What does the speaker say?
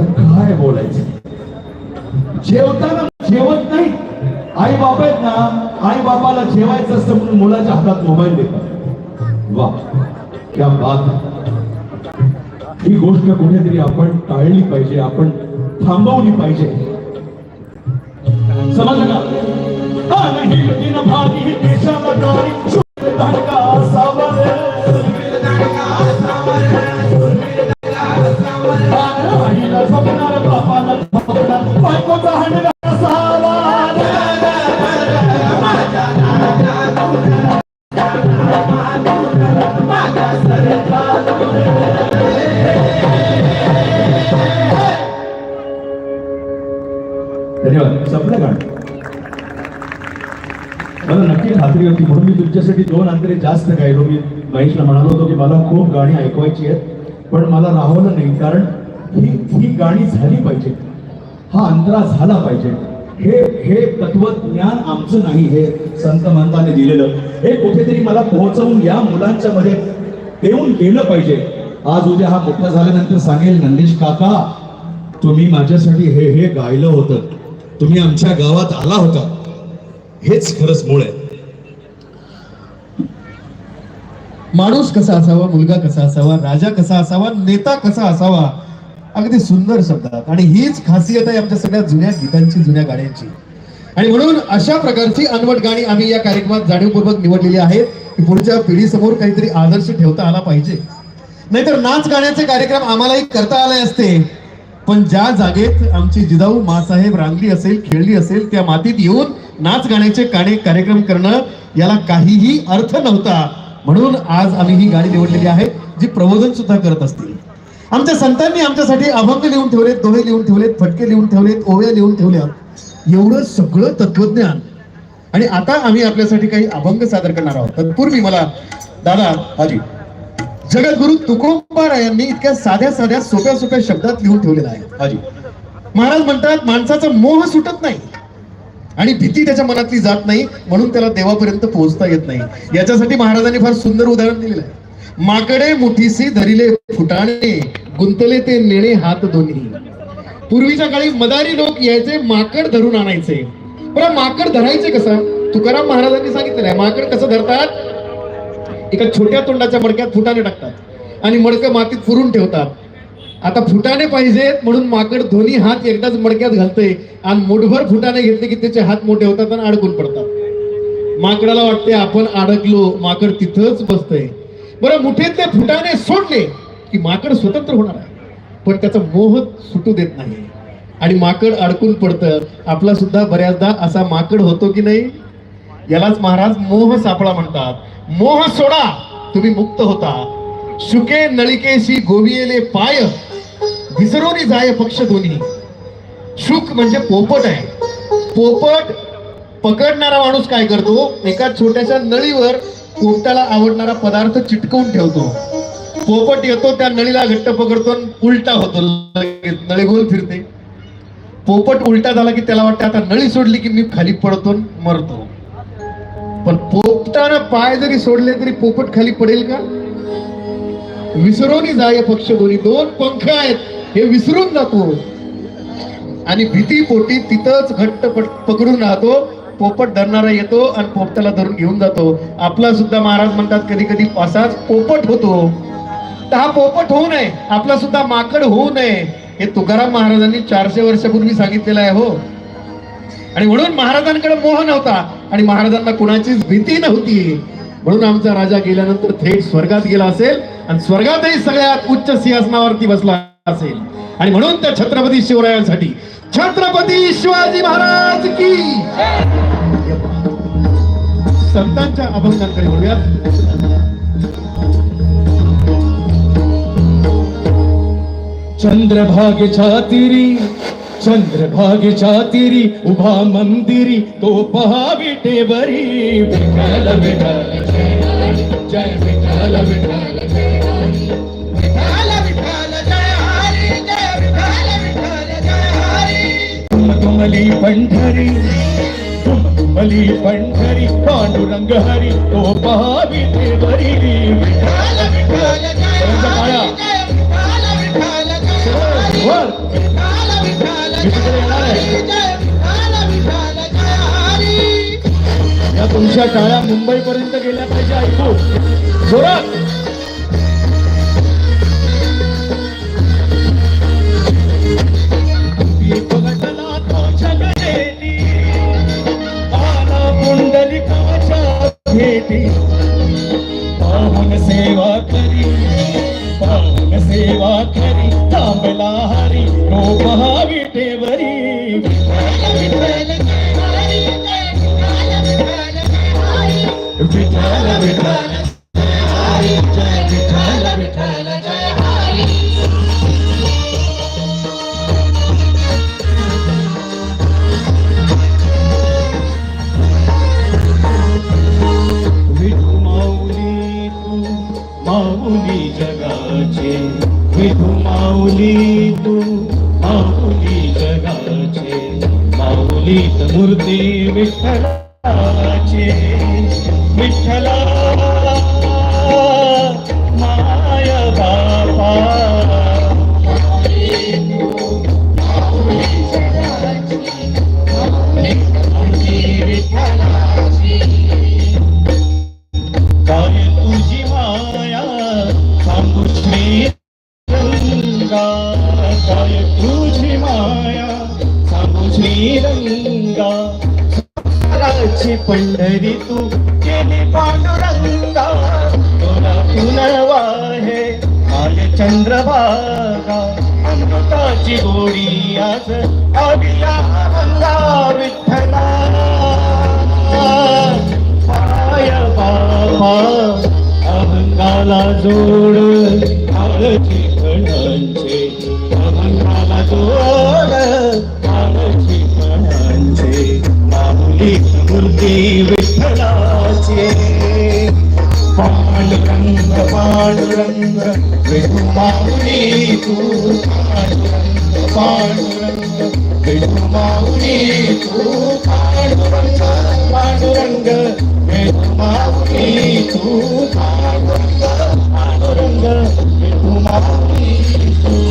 आता काय बोलायचं? जेवताना जेवत नाही. आई बाबा आहेत ना आई बाबाला जेवायचं असतं म्हणून मुलाच्या हातात मोबाईल देतात. वा क्या बात. ही गोष्ट कुठेतरी आपण टाळली पाहिजे आपण थांबवली पाहिजे. समजलं का? धन्यवाद संपलं गाणं. मला नक्की खात्री होती म्हणून मी तुमच्यासाठी दोन अंतरे जास्त गायलो. मी महेशला म्हणालो होतो की मला खूप गाणी ऐकवायची आहेत पण मला राहवलं नाही कारण ही ही गाणी झाली पाहिजे. हा अंतरा झाला पाहिजे. हे हे तत्वज्ञान आमचं नाही हे संत महंताने दिलेलं. हे कुठेतरी मला पोहोचवून या मुलांच्या मध्ये देऊन गेलं पाहिजे. आज उद्या हा मोठा झाल्यानंतर सांगेल नंदेश काका तुम्ही माझ्यासाठी हे हे गायलं होतं. तुम्ही आमच्या गावात आला होता. हेच खरंच मूळ आहे. माणूस कसा असावा मुलगा कसा असावा राजा कसा असावा नेता कसा असावा अगदी सुंदर शब्दात. आणि हीच खासियत आहे आमच्या सगळ्या जुन्या गीतांची जुन्या गाण्यांची. आणि म्हणून अशा प्रकारची अनवट गाणी आम्ही या कार्यक्रमात जाणीवपूर्वक निवडलेली आहेत. की पुढच्या पिढीसमोर काहीतरी आदर्श ठेवता आला पाहिजे. नाहीतर नाच गाण्याचे कार्यक्रम आम्हालाही करता आले असते. पण ज्या जागेत आमची जिजाऊ मासाहेब रांगली असेल खेळली असेल त्या मातीत येऊन नाच गाण्याचे काणे कार्यक्रम करणं याला काहीही अर्थ नव्हता. म्हणून आज आम्ही ही गाणी निवडलेली आहेत जी प्रबोधन सुद्धा करत असतील. आमच्या संतांनी आमच्यासाठी अभंग लिहून ठेवलेत दोहे लिहून ठेवलेत फटके लिहून ठेवलेत ओव्या लिहून ठेवल्या एवढं सगळं तत्वज्ञान आणि आता आम्ही आपल्यासाठी काही अभंग सादर करणार आहोत. तत्पूर्वी मला दादा हाजी जगद्गुरु तुकोबा यांनी इतक्या साध्या साध्या सोप्या सोप्या शब्दात लिहून ठेवलेला आहे. हाजी महाराज म्हणतात माणसाचा मोह सुटत नाही आणि भीती त्याच्या मनातली जात नाही म्हणून त्याला देवापर्यंत पोहोचता येत नाही. याच्यासाठी महाराजांनी फार सुंदर उदाहरण दिलेलं आहे. माकडे मुठीसी धरिले फुटाणे गुंतले ते नेणे हात दोन्ही. पूर्वीच्या काळी मदारी लोक यायचे माकड धरून आणायचे. बरं माकड धरायचे कसं? तुकाराम महाराजांनी सांगितलेलं आहे माकड कसं धरतात? एका छोट्या तोंडाच्या मडक्यात फुटाने टाकतात आणि मडकं मातीत पुरून ठेवतात. आता फुटाने पाहिजेत म्हणून माकड दोन्ही हात एकदाच मडक्यात घालते आणि मुठभर फुटाने घेतले की त्याचे हात मोठे होतात आणि अडकून पडतात. माकडाला वाटते आपण अडकलो माकड तिथंच बसतंय. बरं मुठेतले फुटाने सोडले की माकड स्वतंत्र होणार आहे. पण त्याचा मोह सुटू देत नाही. आणि माकड अडकून पडतं. आपला सुद्धा बऱ्याचदा असा माकड होतो की नाही? यालाच महाराज मोह सापळा म्हणतात. मोह सोडा तुम्ही मुक्त होता. शुके नळिकेशी गोवियेले पाय विसरून जाय पक्ष दोन्ही. शुक म्हणजे पोपट आहे. पोपट पकडणारा माणूस काय करतो? एका छोट्याशा नळीवर पोपटाला आवडणारा पदार्थ चिटकवून ठेवतो. पोपट येतो त्या नळीला घट्ट पकडतो आणि उलटा होतो. लगेच नळी गोल फिरते. पोपट उलटा झाला की त्याला वाटतं आता नळी सोडली की मी खाली पडतो मरतो. पण पोपटानं पाय जरी सोडले तरी पोपट खाली पडेल का? विसरून जाय पक्ष दोन्ही दोन पंख आहेत हे विसरून जातो आणि भीती पोटी तिथंच घट्ट पकडून राहतो. पोपट धरणारा येतो आणि पोपटाला धरून घेऊन जातो. आपला सुद्धा महाराज म्हणतात कधी कधी असाच पोपट होतो. तर हा पोपट होऊ नये. आपला सुद्धा माकड होऊ नये. हे तुकाराम महाराजांनी चारशे वर्षापूर्वी सांगितलेलं आहे हो. आणि म्हणून महाराजांकडे मोह नव्हता आणि महाराजांना कुणाचीच भीती नव्हती. म्हणून आमचा राजा गेल्यानंतर थेट स्वर्गात गेला असेल आणि स्वर्गातही सगळ्यात उच्च सिंहासनावरती बसला असेल. आणि म्हणून त्या छत्रपती शिवरायांसाठी छत्रपती शिवाजी महाराज की संतांच्या अभंगांकडे वळूयात. चंद्रभागेच्या तिरी चंद्रभागेच्या तिरी उभा मंदिरी तो पहा विटेवरी विठ्ठल विठ्ठल जय विठ्ठल विठ्ठल विठाल विठाल जय हरी जय विठाल विठाल जय हरी। तुमली पंढरी तुमली पंढरी पांडुरंग हरी तो पहा विटेवरी विठाल विठाल जय तुमच्या टाळ्या मुंबई गेल्या पाहिजे ऐकू. जोरात. सेवा करी सेवा करी थांबला हरी रोपहा विठ्ठल विठ्ठल जय हरी जय जय हरी विठू माऊली तू माऊली जगाचे विठू माऊली तू माऊली जगाचे मूर्ती विठ्ठलाचे. विठ्ठला माय बापा काय तुझी माया सांगू श्री रंगा काय तुझी माया सांगू श्री रंगा पंढरी तू पांडुरंगा तुला पुनवा आहे आले चंद्रभागा. अमृताची गोडी आज आविया गंगा विठ्ठला. पाय बाबा अभंगाला जोड आळची फळांचे अभंगाला जोड. विठू माऊली तू पांडुरंग पांडुरंग विठू माऊली तू पांडुरंग पांडुरंग विठू माऊली तू पांडुरंग पांडुरंग विठू माऊली तू